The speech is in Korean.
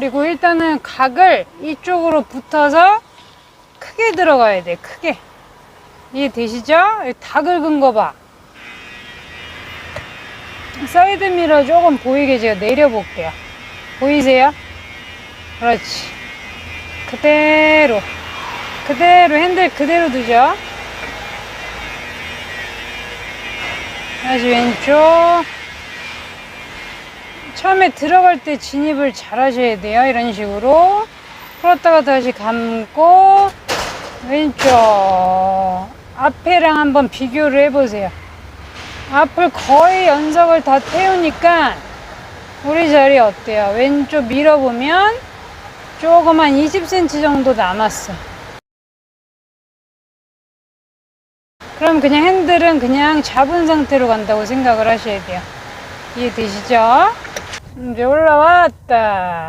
그리고 일단은 각을 이쪽으로 붙어서 크게 들어가야 돼, 크게. 이해되시죠? 다 긁은 거 봐. 사이드 미러 조금 보이게 제가 내려볼게요. 보이세요? 그렇지. 그대로. 그대로 핸들 그대로 두죠. 다시 왼쪽. 처음에 들어갈 때 진입을 잘 하셔야 돼요. 이런 식으로. 풀었다가 다시 감고, 왼쪽. 앞에랑 한번 비교를 해보세요. 앞을 거의 연석을 다 태우니까, 우리 자리 어때요? 왼쪽 밀어보면, 조금 한 20cm 정도 남았어. 그럼 그냥 핸들은 그냥 잡은 상태로 간다고 생각을 하셔야 돼요. 이해되시죠? 이제 올라왔다.